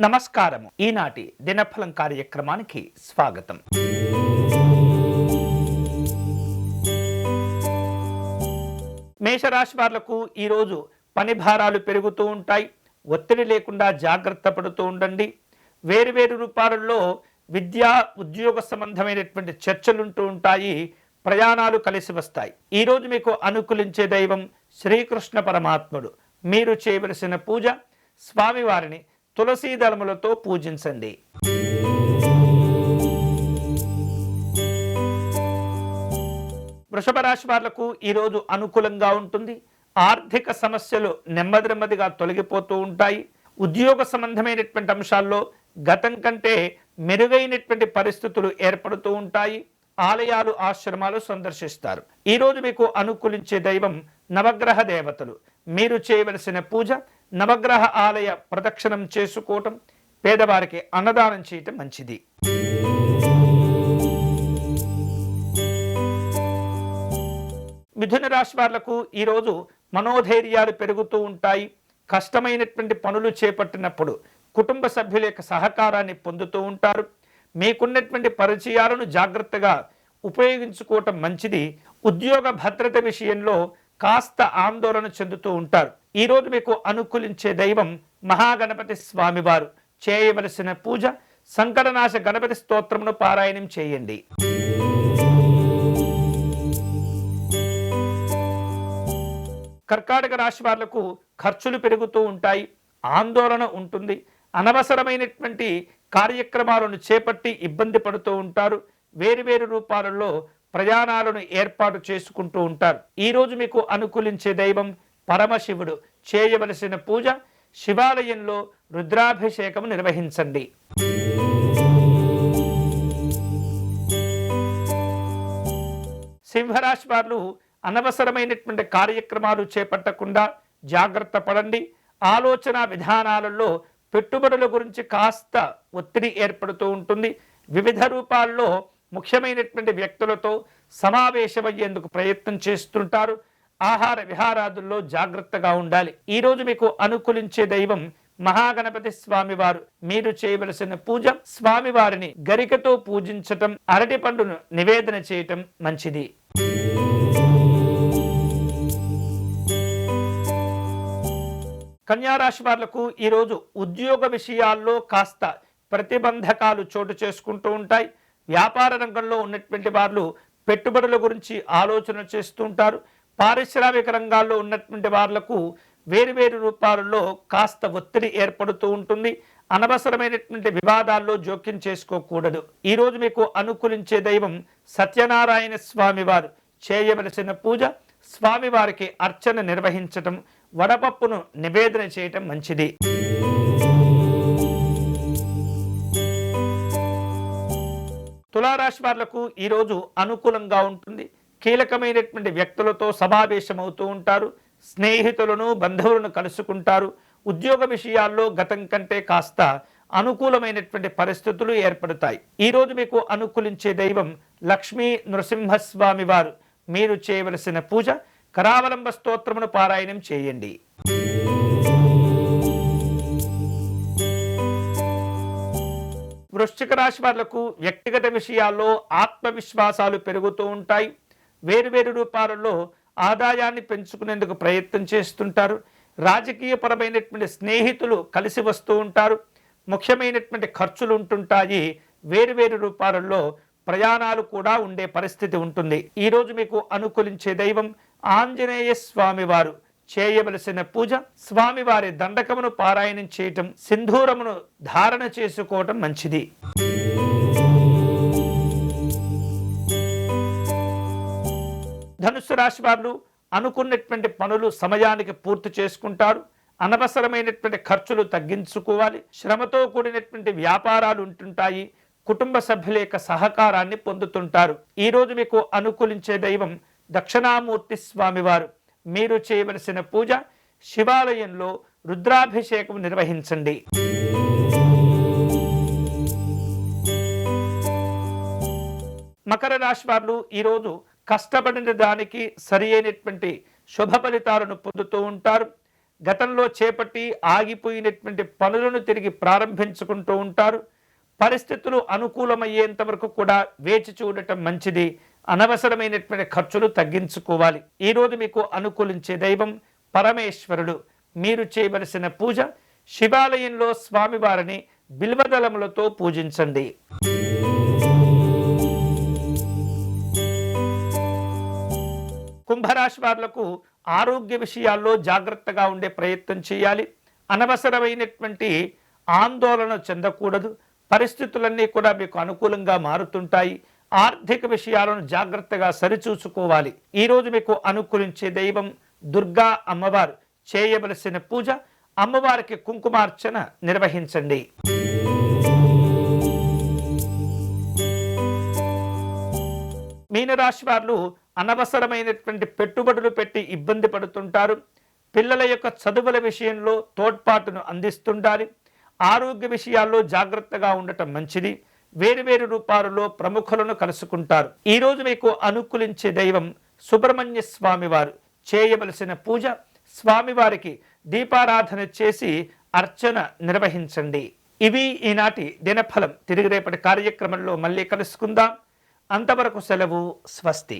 నమస్కారము. ఈనాటి దినఫలం కార్యక్రమానికి స్వాగతం. మేషరాశి వాళ్ళకు ఈరోజు పని భారాలు పెరుగుతూ ఉంటాయి. ఒత్తిడి లేకుండా జాగ్రత్త పడుతూ ఉండండి. వేరువేరు రూపాలలో విద్యా ఉద్యోగ సంబంధమైనటువంటి చర్చలుంటూ ఉంటాయి. ప్రయాణాలు కలిసి వస్తాయి. ఈరోజు మీకు అనుకూలించే దైవం శ్రీకృష్ణ పరమాత్ముడు. మీరు చేయవలసిన పూజ స్వామివారిని తులసీ దళములతో పూజించండి. వృషభ రాశి వాళ్ళకు ఈరోజు అనుకూలంగా ఉంటుంది. ఆర్థిక సమస్యలు నెమ్మది నెమ్మదిగా తొలగిపోతూ ఉంటాయి. ఉద్యోగ సంబంధమైనటువంటి అంశాల్లో గతం కంటే మెరుగైనటువంటి పరిస్థితులు ఏర్పడుతూ ఉంటాయి. ఆలయాలు ఆశ్రమాలు సందర్శిస్తారు. ఈరోజు మీకు అనుకూలించే దైవం నవగ్రహ దేవతలు. మీరు చేయవలసిన పూజ నవగ్రహ ఆలయ ప్రదక్షిణం చేసుకోవటం పేదవారికి అన్నదానం చేయటం మంచిది. మిథున రాశి వాళ్ళకు ఈరోజు మనోధైర్యాలు పెరుగుతూ ఉంటాయి. కష్టమైనటువంటి పనులు చేపట్టినప్పుడు కుటుంబ సభ్యుల యొక్క సహకారాన్ని పొందుతూ ఉంటారు. మీకున్నటువంటి పరిచయాలను జాగ్రత్తగా ఉపయోగించుకోవటం మంచిది. ఉద్యోగ భద్రత విషయంలో కాస్త ఆందోళన చెందుతూ ఉంటారు. ఈరోజు మీకు అనుకూలించే దైవం మహాగణపతి స్వామివారు. చేయవలసిన పూజ సంకటనాశ గణపతి స్తోత్రమును పారాయణం చేయండి. కర్కాటక రాశి వాళ్ళకు ఖర్చులు పెరుగుతూ ఉంటాయి. ఆందోళన ఉంటుంది. అనవసరమైనటువంటి కార్యక్రమాలను చేపట్టి ఇబ్బంది పడుతూ ఉంటారు. వేరువేరు రూపాలలో ప్రయాణాలను ఏర్పాటు చేసుకుంటూ ఉంటారు. ఈరోజు మీకు అనుకూలించే దైవం పరమశివుడు. చేయవలసిన పూజ శివాలయంలో రుద్రాభిషేకం నిర్వహించండి. సింహరాశి వారు అనవసరమైనటువంటి కార్యక్రమాలు చేపట్టకుండా జాగ్రత్త పడండి. ఆలోచన విధానాలలో పెట్టుబడుల గురించి కాస్త ఒత్తిడి ఏర్పడుతూ ఉంటుంది. వివిధ రూపాల్లో ముఖ్యమైనటువంటి వ్యక్తులతో సమావేశమయ్యేందుకు ప్రయత్నం చేస్తుంటారు. ఆహార విహారాదుల్లో జాగ్రత్తగా ఉండాలి. ఈరోజు మీకు అనుకూలించే దైవం మహాగణపతి స్వామివారు. మీరు చేయవలసిన పూజ స్వామివారిని గరికతో పూజించటం అరటి పండును నివేదన చేయటం మంచిది. కన్యారాశి వాళ్ళకు ఈరోజు ఉద్యోగ విషయాల్లో కాస్త ప్రతిబంధకాలు చోటు చేసుకుంటూ ఉంటాయి. వ్యాపార రంగంలో ఉన్నటువంటి వాళ్ళు పెట్టుబడుల గురించి ఆలోచన చేస్తూ ఉంటారు పారిశ్రామిక రంగాల్లో ఉన్నటువంటి వాళ్ళకు వేరువేరు రూపాలలో కాస్త ఒత్తిడి ఏర్పడుతూ ఉంటుంది. అనవసరమైనటువంటి వివాదాల్లో జోక్యం చేసుకోకూడదు. ఈరోజు మీకు అనుకూలించే దైవం సత్యనారాయణ స్వామివారు. చేయవలసిన పూజ స్వామివారికి అర్చన నిర్వహించటం వడపప్పును నివేదన చేయటం మంచిది. తులారాశి వాళ్ళకు ఈరోజు అనుకూలంగా ఉంటుంది. కీలకమైనటువంటి వ్యక్తులతో సమావేశమవుతూ ఉంటారు. స్నేహితులను బంధువులను కలుసుకుంటారు. ఉద్యోగ విషయాల్లో గతం కంటే కాస్త అనుకూలమైనటువంటి పరిస్థితులు ఏర్పడతాయి. ఈరోజు మీకు అనుకూలించే దైవం లక్ష్మీ నృసింహస్వామి వారు. మీరు చేయవలసిన పూజ కరావలంబ స్తోత్రమును పారాయణం చేయండి. వృశ్చిక రాశి వాళ్ళకు వ్యక్తిగత విషయాల్లో ఆత్మవిశ్వాసాలు పెరుగుతూ ఉంటాయి. వేరువేరు రూపాలలో ఆదాయాన్ని పెంచుకునేందుకు ప్రయత్నం చేస్తుంటారు. రాజకీయపరమైనటువంటి స్నేహితులు కలిసి వస్తూ ఉంటారు. ముఖ్యమైనటువంటి ఖర్చులు ఉంటుంటాయి. వేరువేరు రూపాలలో ప్రయాణాలు కూడా ఉండే పరిస్థితి ఉంటుంది. ఈరోజు మీకు అనుకూలించే దైవం ఆంజనేయ స్వామివారు. చేయవలసిన పూజ స్వామివారి దండకమును పారాయణం చేయటం సింధూరమును ధారణ చేసుకోవటం మంచిది. ధనుస్సు రాశి వారు అనుకున్నటువంటి పనులు సమయానికి పూర్తి చేసుకుంటారు. అనవసరమైనటువంటి ఖర్చులు తగ్గించుకోవాలి. శ్రమతో కూడినటువంటి వ్యాపారాలు ఉంటుంటాయి. కుటుంబ సభ్యుల యొక్క సహకారాన్ని పొందుతుంటారు. ఈరోజు మీకు అనుకూలించే దైవం దక్షిణామూర్తి స్వామివారు. మీరు చేయవలసిన పూజ శివాలయంలో రుద్రాభిషేకం నిర్వహించండి. మకర రాశి వారు ఈరోజు కష్టపడిన దానికి సరి అయినటువంటి శుభ ఫలితాలను పొందుతూ ఉంటారు. గతంలో చేపట్టి ఆగిపోయినటువంటి పనులను తిరిగి ప్రారంభించుకుంటూ ఉంటారు. పరిస్థితులు అనుకూలమయ్యేంత వరకు కూడా వేచి చూడటం మంచిది. అనవసరమైనటువంటి ఖర్చులు తగ్గించుకోవాలి. ఈరోజు మీకు అనుకూలించే దైవం పరమేశ్వరుడు. మీరు చేయవలసిన పూజ శివాలయంలో స్వామివారిని బిల్వదళములతో పూజించండి. కుంభరాశి వారులకు ఆరోగ్య విషయాల్లో జాగ్రత్తగా ఉండే ప్రయత్నం చేయాలి. అనవసరమైనటువంటి ఆందోళన చెందకూడదు. పరిస్థితులన్నీ కూడా మీకు అనుకూలంగా మారుతుంటాయి. ఆర్థిక విషయాలను జాగ్రత్తగా సరిచూసుకోవాలి. ఈరోజు మీకు అనుకూలించే దైవం దుర్గా అమ్మవారు. చేయవలసిన పూజ అమ్మవారికి కుంకుమార్చన నిర్వహించండి. మీనరాశి వారు అనవసరమైనటువంటి పెట్టుబడులు పెట్టి ఇబ్బంది పడుతుంటారు. పిల్లల యొక్క చదువుల విషయంలో తోడ్పాటును అందిస్తుండాలి. ఆరోగ్య విషయాల్లో జాగ్రత్తగా ఉండటం మంచిది. వేరువేరు రూపాలలో ప్రముఖులను కలుసుకుంటారు. ఈరోజు మీకు అనుకూలించే దైవం సుబ్రహ్మణ్య స్వామివారు. చేయవలసిన పూజ స్వామివారికి దీపారాధన చేసి అర్చన నిర్వహించండి. ఇవి ఈనాటి దినఫలం. తిరిగి రేపటి కార్యక్రమంలో మళ్ళీ కలుసుకుందాం. అంతవరకు సెలవు స్వస్తి.